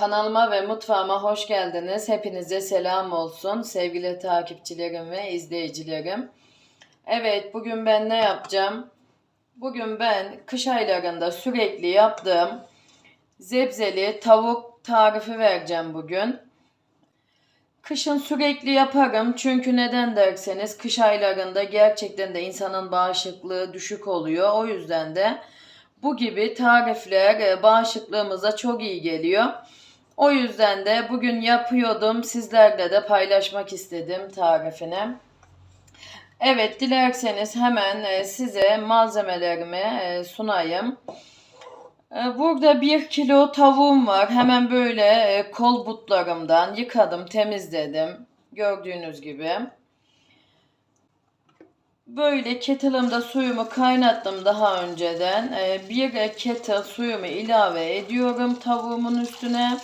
Kanalıma ve mutfağıma hoş geldiniz. Hepinize selam olsun sevgili takipçilerim ve izleyicilerim. Evet bugün ben ne yapacağım? Bugün ben kış aylarında sürekli yaptığım zebzeli tavuk tarifi vereceğim bugün. Kışın sürekli yaparım çünkü neden derseniz kış aylarında gerçekten de insanın bağışıklığı düşük oluyor. O yüzden de bu gibi tarifler e, bağışıklığımıza çok iyi geliyor. O yüzden de bugün yapıyordum. Sizlerle de paylaşmak istedim tarifini. Evet dilerseniz hemen e, size malzemelerimi e, sunayım. E, Burada bir kilo tavuğum var. Hemen böyle kol butlarımdan yıkadım, temizledim. Gördüğünüz gibi. Böyle kettle'ımda suyumu kaynattım daha önceden. Bir kettle suyumu ilave ediyorum tavuğumun üstüne.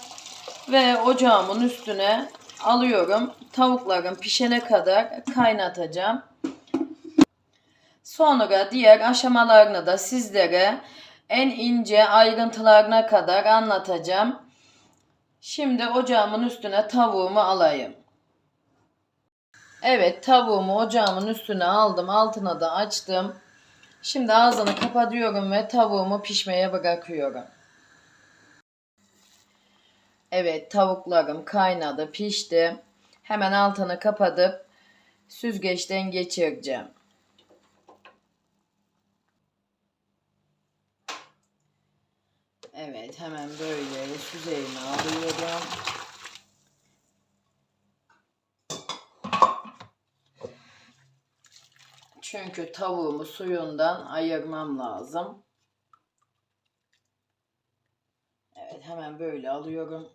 Ve ocağımın üstüne alıyorum. Tavuklarım pişene kadar kaynatacağım. Sonra diğer aşamalarını da sizlere en ince ayrıntılarına kadar anlatacağım. Şimdi ocağımın üstüne tavuğumu alayım. Evet tavuğumu ocağımın üstüne aldım. Altına da açtım. Şimdi ağzını kapatıyorum ve tavuğumu pişmeye bırakıyorum. Evet tavuklarım kaynadı, pişti. Hemen altını kapatıp süzgeçten geçireceğim. Evet hemen böyle süzeyimi alıyorum. Çünkü tavuğumu suyundan ayırmam lazım. Evet hemen böyle alıyorum.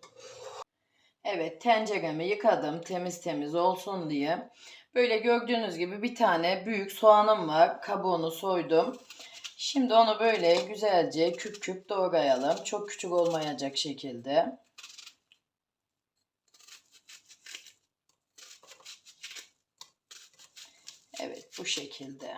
Evet tenceremi yıkadım temiz temiz olsun diye. Böyle gördüğünüz gibi bir tane büyük soğanım var. Kabuğunu soydum. Şimdi onu böyle güzelce küp küp doğrayalım. Çok küçük olmayacak şekilde. Evet bu şekilde.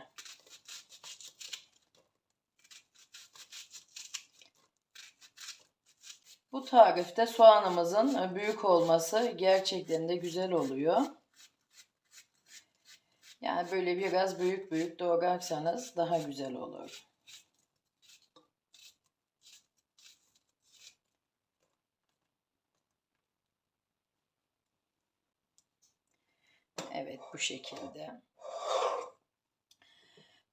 Tarifte soğanımızın büyük olması gerçekten de güzel oluyor. Yani böyle biraz büyük büyük doğrarsanız daha güzel olur. Evet bu şekilde.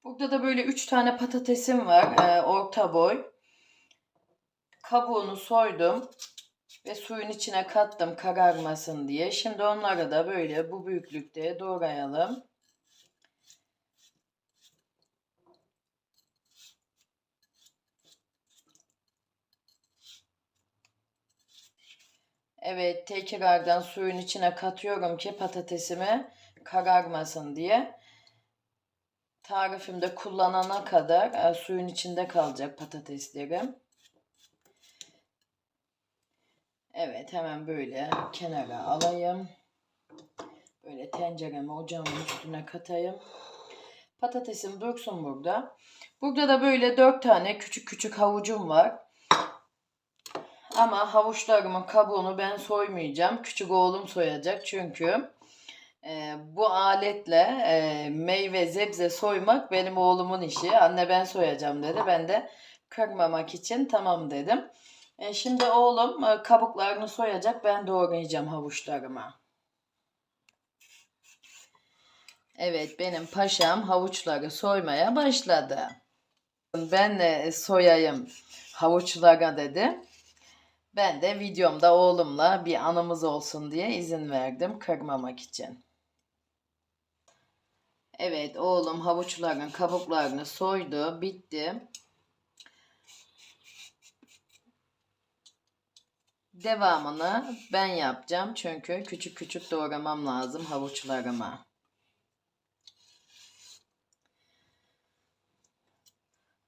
Burada da böyle 3 tane patatesim var. e, orta boy. Kabuğunu soydum ve suyun içine kattım kararmasın diye. Şimdi onları da böyle bu büyüklükte doğrayalım. Evet tekrardan suyun içine katıyorum ki patatesimi kararmasın diye. Tarifimde kullanana kadar e, suyun içinde kalacak patateslerim. Evet hemen böyle kenara alayım. Böyle tenceremi ocağımın üstüne katayım. Patatesim dursun burada. Burada da böyle dört tane küçük küçük havucum var. Ama havuçlarımın kabuğunu ben soymayacağım. Küçük oğlum soyacak çünkü e, bu aletle e, meyve zebze soymak benim oğlumun işi. Anne ben soyacağım dedi. Ben de kırmamak için tamam dedim. E, şimdi oğlum e, kabuklarını soyacak. Ben doğrayacağım havuçlarımı. Evet benim paşam havuçları soymaya başladı. Ben de soyayım havuçlara dedi. Ben de videomda oğlumla bir anımız olsun diye izin verdim kırmamak için. Evet oğlum havuçların kabuklarını soydu. Bitti. Devamını ben yapacağım çünkü küçük küçük doğramam lazım havuçlarıma.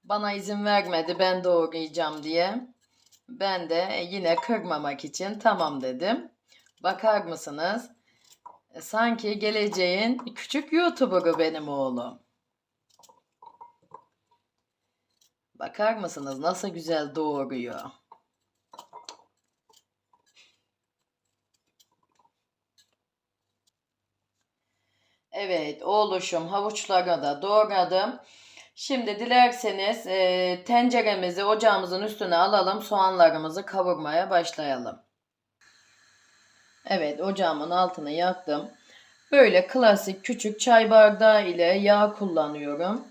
Bana izin vermedi ben doğrayacağım diye. Ben de yine kırmamak için tamam dedim. Bakar mısınız? E, Sanki geleceğin küçük YouTuber'ı benim oğlum. Bakar mısınız nasıl güzel doğuruyor? Evet oğluşum havuçları da doğradım. Şimdi dilerseniz e, tenceremizi ocağımızın üstüne alalım. Soğanlarımızı kavurmaya başlayalım. Evet ocağımın altını yaktım. Böyle klasik küçük çay bardağı ile yağ kullanıyorum.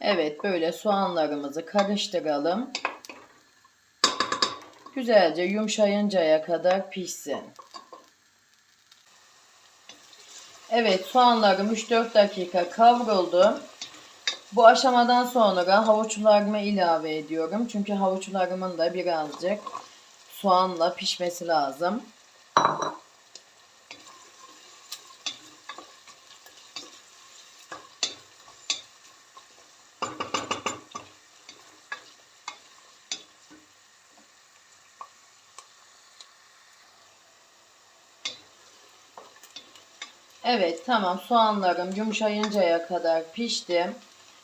Evet böyle soğanlarımızı karıştıralım. Güzelce yumuşayıncaya kadar pişsin. Evet soğanlarım 3-4 dakika kavruldu. Bu aşamadan sonra havuçlarımı ilave ediyorum. Çünkü havuçlarımın da birazcık soğanla pişmesi lazım. Evet tamam soğanlarım yumuşayıncaya kadar pişti.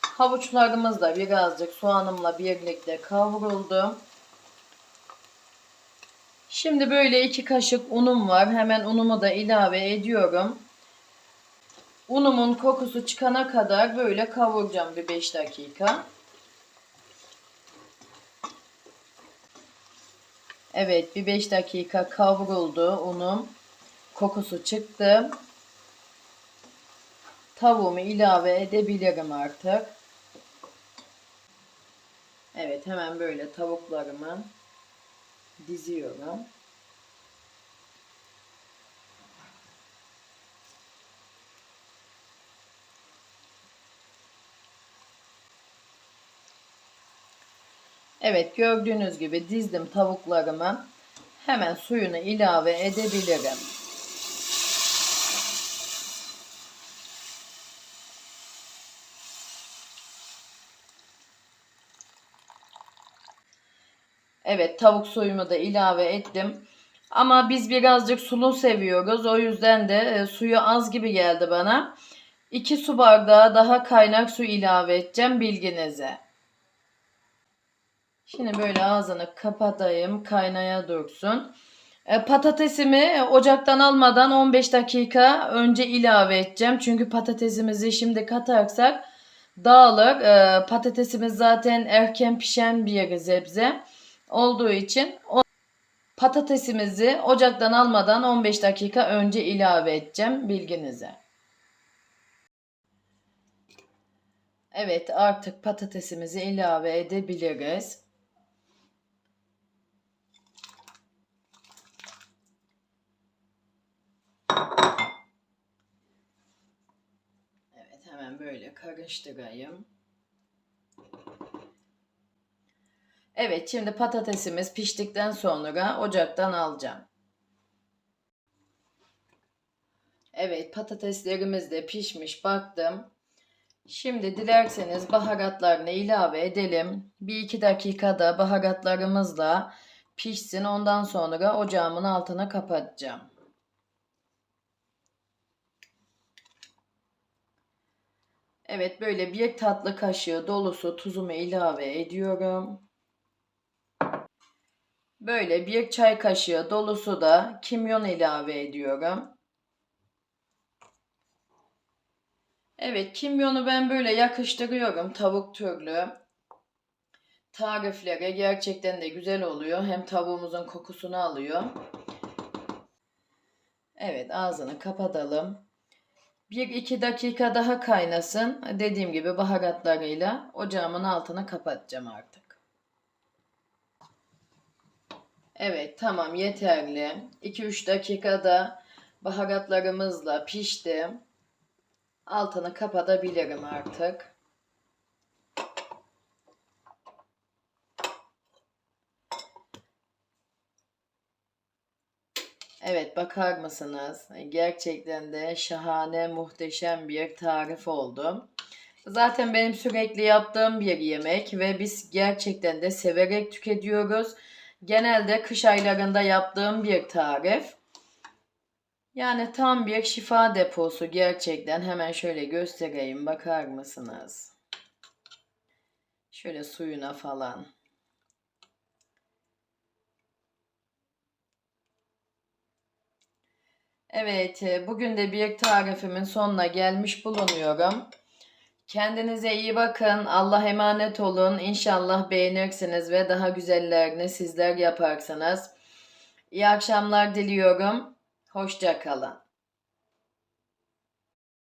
Havuçlarımız da birazcık soğanımla birlikte kavruldu. Şimdi böyle iki kaşık unum var. Hemen unumu da ilave ediyorum. Unumun kokusu çıkana kadar böyle kavuracağım bir 5 dakika. Evet bir 5 dakika kavruldu unum. Kokusu çıktı. Tavuğumu ilave edebilirim artık. Evet hemen böyle tavuklarımı diziyorum. Evet gördüğünüz gibi dizdim tavuklarımı. Hemen suyunu ilave edebilirim. Evet tavuk suyumu da ilave ettim. Ama biz birazcık sulu seviyoruz. O yüzden de e, suyu az gibi geldi bana. 2 su bardağı daha kaynak su ilave edeceğim bilginize. Şimdi böyle ağzını kapatayım kaynaya dursun. E, patatesimi ocaktan almadan 15 dakika önce ilave edeceğim. Çünkü patatesimizi şimdi katarsak dağılır. E, patatesimiz zaten erken pişen bir sebze olduğu için o patatesimizi ocaktan almadan 15 dakika önce ilave edeceğim bilginize. Evet artık patatesimizi ilave edebiliriz. Evet hemen böyle karıştırayım. Evet şimdi patatesimiz piştikten sonra ocaktan alacağım. Evet patateslerimiz de pişmiş baktım. Şimdi dilerseniz baharatlarını ilave edelim. Bir iki dakikada baharatlarımızla pişsin. Ondan sonra ocağımın altına kapatacağım. Evet böyle bir tatlı kaşığı dolusu tuzumu ilave ediyorum. Böyle bir çay kaşığı dolusu da kimyon ilave ediyorum. Evet kimyonu ben böyle yakıştırıyorum tavuk türlü. Tariflere gerçekten de güzel oluyor. Hem tavuğumuzun kokusunu alıyor. Evet ağzını kapatalım. 1-2 dakika daha kaynasın. Dediğim gibi baharatlarıyla ocağımın altını kapatacağım artık. Evet tamam yeterli. 2-3 dakikada baharatlarımızla pişti. Altını kapatabilirim artık. Evet bakar mısınız? Gerçekten de şahane muhteşem bir tarif oldu. Zaten benim sürekli yaptığım bir yemek ve biz gerçekten de severek tüketiyoruz genelde kış aylarında yaptığım bir tarif. Yani tam bir şifa deposu gerçekten. Hemen şöyle göstereyim bakar mısınız? Şöyle suyuna falan. Evet, e, bugün de bir tarifimin sonuna gelmiş bulunuyorum. Kendinize iyi bakın. Allah emanet olun. İnşallah beğenirsiniz ve daha güzellerini sizler yaparsınız. İyi akşamlar diliyorum. Hoşça kalın.